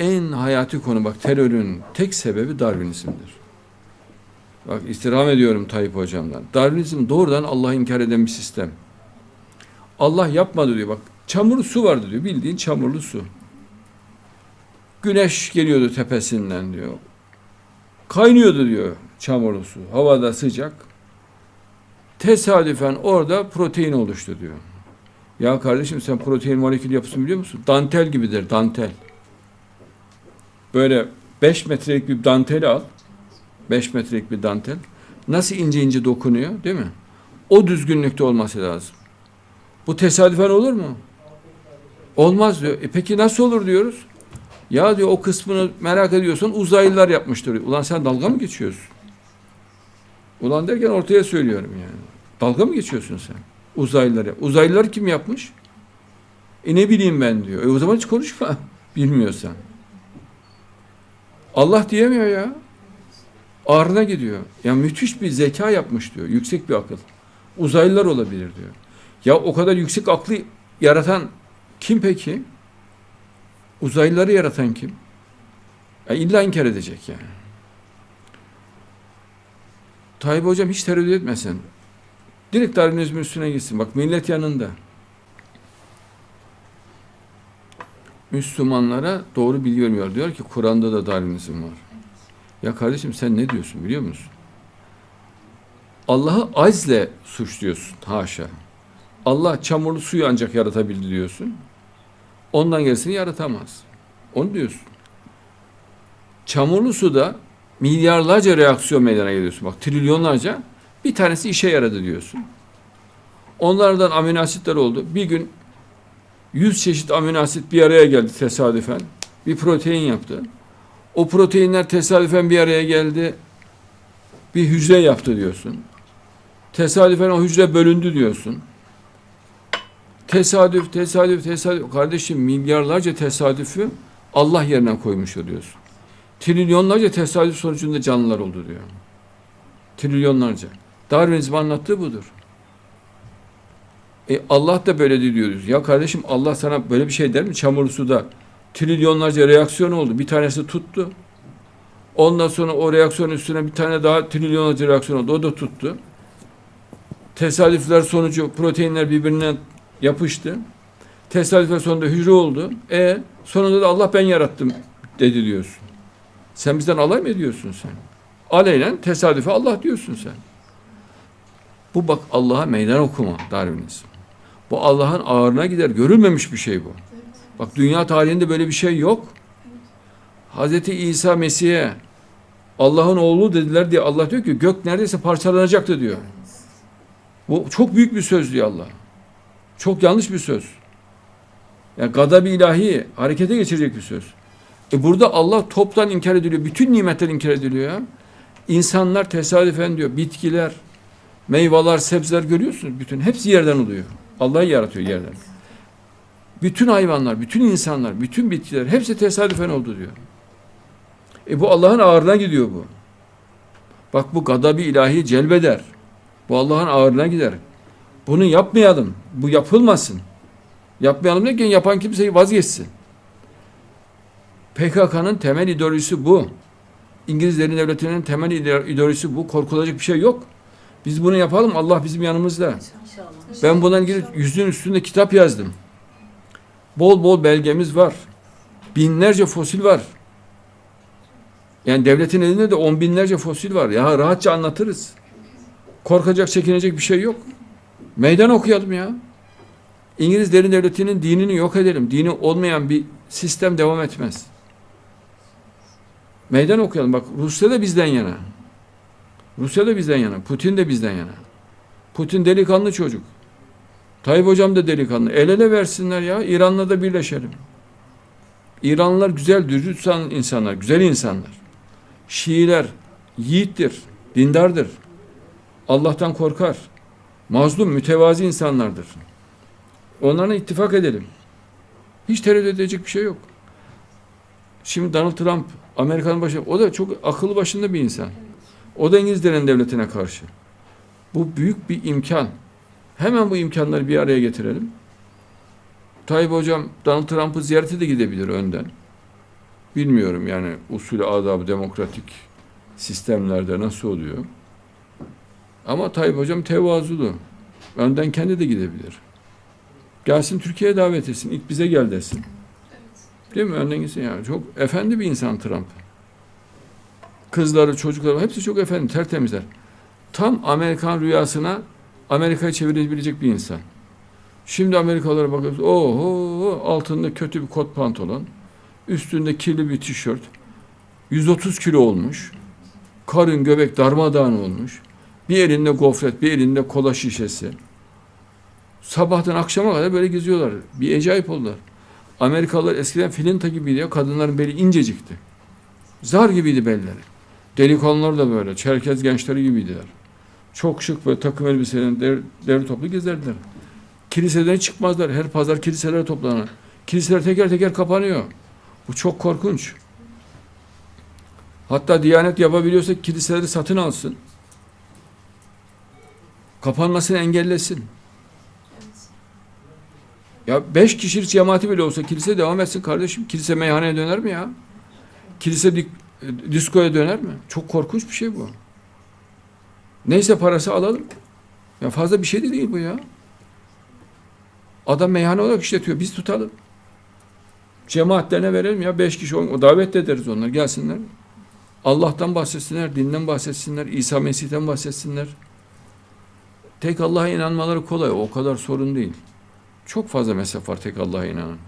en hayati konu bak terörün tek sebebi Darwinizmdir. Bak istirham ediyorum Tayyip hocamdan. Darwinizm doğrudan Allah'ı inkar eden bir sistem. Allah yapmadı diyor bak. Çamurlu su vardı diyor. Bildiğin çamurlu su. Güneş geliyordu tepesinden diyor. Kaynıyordu diyor çamurlu su. Havada sıcak. Tesadüfen orada protein oluştu diyor. Ya kardeşim sen protein molekül yapısını biliyor musun? Dantel gibidir dantel. Böyle 5 metrelik bir dantel al. 5 metrelik bir dantel. Nasıl ince ince dokunuyor değil mi? O düzgünlükte olması lazım. Bu tesadüfen olur mu? Olmaz diyor. E peki nasıl olur diyoruz? Ya diyor o kısmını merak ediyorsan uzaylılar yapmıştır. Ulan sen dalga mı geçiyorsun? Ulan derken ortaya söylüyorum yani. Dalga mı geçiyorsun sen? Uzaylılar. Uzaylılar kim yapmış? E ne bileyim ben diyor. E o zaman hiç konuşma. Bilmiyorsan. Allah diyemiyor ya. Ağrına gidiyor. Ya müthiş bir zeka yapmış diyor. Yüksek bir akıl. Uzaylılar olabilir diyor. Ya o kadar yüksek aklı yaratan kim peki? Uzaylıları yaratan kim? Ya illa inkar edecek yani. Tayyip hocam hiç tereddüt etmesin. Direkt Darwinizmin üstüne gitsin. Bak millet yanında. Müslümanlara doğru bilgi vermiyor. Diyor ki Kur'an'da da Darwinizm var. Ya kardeşim sen ne diyorsun biliyor musun? Allah'ı azle suçluyorsun. Haşa. Allah çamurlu suyu ancak yaratabildi diyorsun. Ondan gerisini yaratamaz. Onu diyorsun. Çamurlu suda milyarlarca reaksiyon meydana geliyorsun. Bak trilyonlarca bir tanesi işe yaradı diyorsun. Onlardan amino asitler oldu. Bir gün 100 çeşit amino asit bir araya geldi tesadüfen. Bir protein yaptı. O proteinler tesadüfen bir araya geldi. Bir hücre yaptı diyorsun. Tesadüfen o hücre bölündü diyorsun. Tesadüf, tesadüf, tesadüf. Kardeşim milyarlarca tesadüfü Allah yerine koymuş oluyorsun. Trilyonlarca tesadüf sonucunda canlılar oldu diyor. Trilyonlarca. Darwinizm anlattığı budur. E Allah da böyle diyoruz. Ya kardeşim Allah sana böyle bir şey der mi? Çamurlu suda trilyonlarca reaksiyon oldu. Bir tanesi tuttu. Ondan sonra o reaksiyonun üstüne bir tane daha trilyonlarca reaksiyon oldu. O da tuttu. Tesadüfler sonucu proteinler birbirine yapıştı. Tesadüfler sonunda hücre oldu. E sonunda da Allah ben yarattım dedi diyorsun. Sen bizden alay mı ediyorsun sen? Aleylen tesadüfe Allah diyorsun sen. Bu bak Allah'a meydan okuma Darwinizm. Bu Allah'ın ağırına gider. Görülmemiş bir şey bu. Bak dünya tarihinde böyle bir şey yok. Hazreti İsa Mesih'e Allah'ın oğlu dediler diye Allah diyor ki gök neredeyse parçalanacaktı diyor. Bu çok büyük bir söz diyor Allah. Çok yanlış bir söz. Yani gadab ilahi harekete geçirecek bir söz. E burada Allah toptan inkar ediliyor. Bütün nimetler inkar ediliyor ya. İnsanlar tesadüfen diyor. Bitkiler, meyveler, sebzeler görüyorsunuz. Bütün hepsi yerden oluyor. Allah yaratıyor yerden. Bütün hayvanlar, bütün insanlar, bütün bitkiler hepsi tesadüfen oldu diyor. E bu Allah'ın ağırına gidiyor bu. Bak bu gadabi ilahi celbeder. Bu Allah'ın ağırına gider. Bunu yapmayalım. Bu yapılmasın. Yapmayalım derken yapan kimseyi vazgeçsin. PKK'nın temel ideolojisi bu. İngilizlerin devletinin temel ideolojisi bu. Korkulacak bir şey yok. Biz bunu yapalım. Allah bizim yanımızda. İnşallah. Ben bundan ilgili yüzün üstünde kitap yazdım. Bol bol belgemiz var. Binlerce fosil var. Yani devletin elinde de on binlerce fosil var. Ya rahatça anlatırız. Korkacak, çekinecek bir şey yok. Meydan okuyalım ya. İngilizlerin devletinin dinini yok edelim. Dini olmayan bir sistem devam etmez. Meydan okuyalım. Bak Rusya da bizden yana. Rusya da bizden yana. Putin de bizden yana. Putin delikanlı çocuk. Tayyip hocam da delikanlı. El ele versinler ya. İran'la da birleşelim. İranlılar güzel, dürüst insanlar, güzel insanlar. Şiiler yiğittir, dindardır. Allah'tan korkar. Mazlum, mütevazi insanlardır. Onlarla ittifak edelim. Hiç tereddüt edecek bir şey yok. Şimdi Donald Trump Amerika'nın başı, o da çok akıllı başında bir insan. O da İngilizlerin devletine karşı. Bu büyük bir imkan. Hemen bu imkanları bir araya getirelim. Tayyip Hocam Donald Trump'ı ziyarete de gidebilir önden. Bilmiyorum yani usulü adabı demokratik sistemlerde nasıl oluyor. Ama Tayyip Hocam tevazulu. Önden kendi de gidebilir. Gelsin Türkiye'ye davet etsin. İlk bize gel desin. Değil mi? Önden gitsin yani. Çok efendi bir insan Trump. Kızları, çocukları hepsi çok efendi, tertemizler. Tam Amerikan rüyasına Amerika'yı çevirebilecek bir insan. Şimdi Amerikalılara bakıyoruz. Oho altında kötü bir kot pantolon. Üstünde kirli bir tişört. 130 kilo olmuş. Karın göbek darmadağın olmuş. Bir elinde gofret, bir elinde kola şişesi. Sabahtan akşama kadar böyle geziyorlar. Bir acayip oldular. Amerikalılar eskiden filinta gibiydi ya. Kadınların beli incecikti. Zar gibiydi belleri. Delikanlılar da böyle. Çerkez gençleri gibiydiler. Çok şık böyle takım elbiselerin der, derli toplu gezerdiler. Kiliseden çıkmazlar. Her pazar kiliselere toplanır. Kiliseler teker teker kapanıyor. Bu çok korkunç. Hatta Diyanet yapabiliyorsa kiliseleri satın alsın. Kapanmasını engellesin. Ya beş kişilik cemaati bile olsa kilise devam etsin kardeşim. Kilise meyhaneye döner mi ya? Kilise diskoya döner mi? Çok korkunç bir şey bu. Neyse parası alalım. Ya fazla bir şey de değil bu ya. Adam meyhane olarak işletiyor. Biz tutalım. Cemaatlerine verelim ya. Beş kişi on, davet de ederiz onlar. Gelsinler. Allah'tan bahsetsinler, dinden bahsetsinler, İsa Mesih'ten bahsetsinler. Tek Allah'a inanmaları kolay. O kadar sorun değil. Çok fazla mezhep var tek Allah'a inanan.